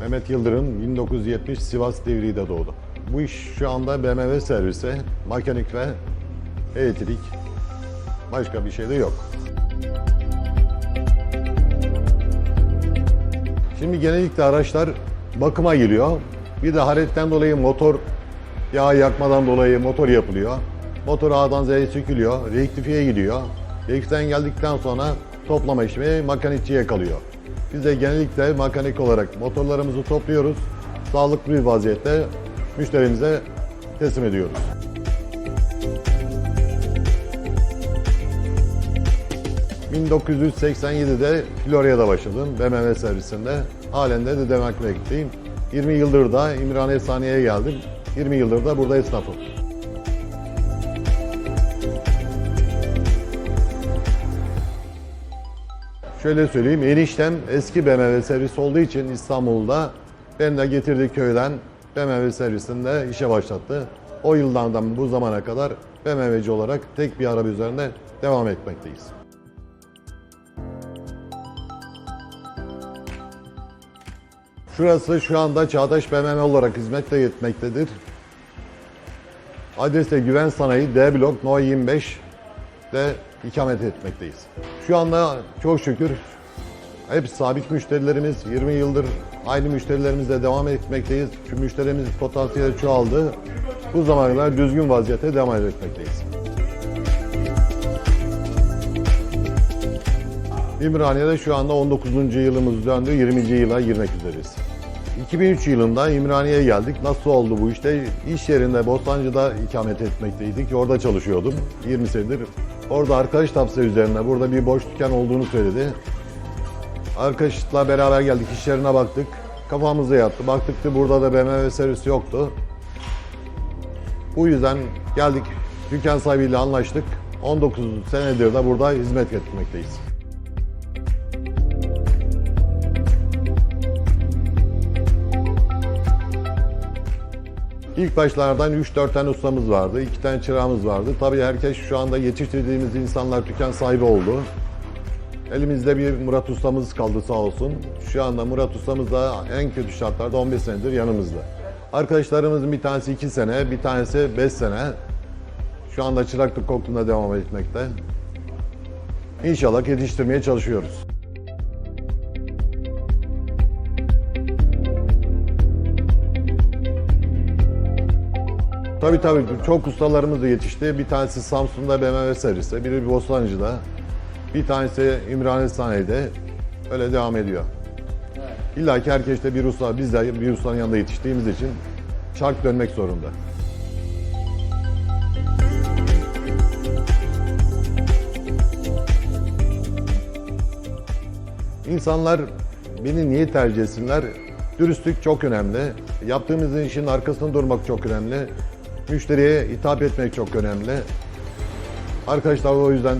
Mehmet Yıldırım 1970 Sivas Divriği'de doğdu. Bu iş şu anda BMW servisi, mekanik ve elektrik. Başka bir şey de yok. Şimdi genellikle araçlar bakıma giriyor. Bir de hararetten dolayı motor yağ yakmadan dolayı motor yapılıyor. Motor A'dan Z'ye sökülüyor, rektifiye gidiyor. Rektiften geldikten sonra toplama işlemi mekanikçiye kalıyor. Biz de genellikle mekanik olarak motorlarımızı topluyoruz. Sağlıklı bir vaziyette müşterimize teslim ediyoruz. ...1987'de Florya'da başladım BMW servisinde. Halen de de devam etmekteyim. 20 yıldır da İmran Efsane'ye geldim. 20 yıldır da burada esnafım. Şöyle söyleyeyim, eniştem eski BMW servisi olduğu için İstanbul'da beni de getirdi köyden BMW servisinde işe başlattı. O yıldan bu zamana kadar BMW'ci olarak tek bir araba üzerinde devam etmekteyiz. Şurası şu anda Çağdaş BMW olarak hizmette etmektedir. Adreste Güven Sanayi D blok No 25 de ikamet etmekteyiz. Şu anda çok şükür hep sabit müşterilerimiz, 20 yıldır aynı müşterilerimizle devam etmekteyiz. Şu müşterimiz potansiyeli çoğaldı. Bu zamana kadar düzgün vaziyette devam etmekteyiz. İmraniye'de şu anda 19. yılımız döndü, 20. yıla girmek üzereyiz. 2003 yılında İmraniye'ye geldik. Nasıl oldu bu işte? İş yerinde Bostancı'da ikamet etmekteydik. Orada çalışıyordum 20 senedir. Orada arkadaş tavsiye üzerine burada bir boş dükkan olduğunu söyledi. Arkadaşla beraber geldik, iş yerine baktık. Kafamıza yattı. Baktık ki burada da BMW servisi yoktu. Bu yüzden geldik, dükkan sahibiyle anlaştık. 19 senedir de burada hizmet etmekteyiz. İlk başlardan 3-4 tane ustamız vardı, 2 tane çırağımız vardı. Tabii herkes şu anda yetiştirdiğimiz insanlar dükkan sahibi oldu. Elimizde bir Murat ustamız kaldı sağ olsun. Şu anda Murat ustamız da en kötü şartlarda 15 senedir yanımızda. Arkadaşlarımızın bir tanesi 2 sene, bir tanesi 5 sene. Şu anda çıraklık kokluğunda devam etmekte. İnşallah yetiştirmeye çalışıyoruz. Tabii tabii çok ustalarımız da yetişti. Bir tanesi Samsun'da BMW serviste, biri Bostancı'da, bir tanesi İmranet Sanayi'de. Öyle devam ediyor. İlla ki herkes de bir usta, biz de bir ustanın yanında yetiştiğimiz için çark dönmek zorunda. İnsanlar beni niye tercih etsinler? Dürüstlük çok önemli. Yaptığımız işin arkasında durmak çok önemli. Müşteriye hitap etmek çok önemli. Arkadaşlar o yüzden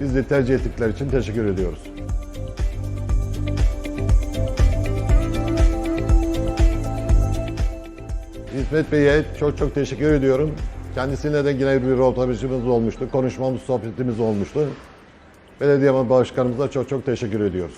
bizi tercih ettikleri için teşekkür ediyoruz. İsmet Bey'e çok çok teşekkür ediyorum. Kendisiyle de yine bir röportajımız olmuştu. Konuşmamız, sohbetimiz olmuştu. Belediye başkanımıza çok çok teşekkür ediyoruz.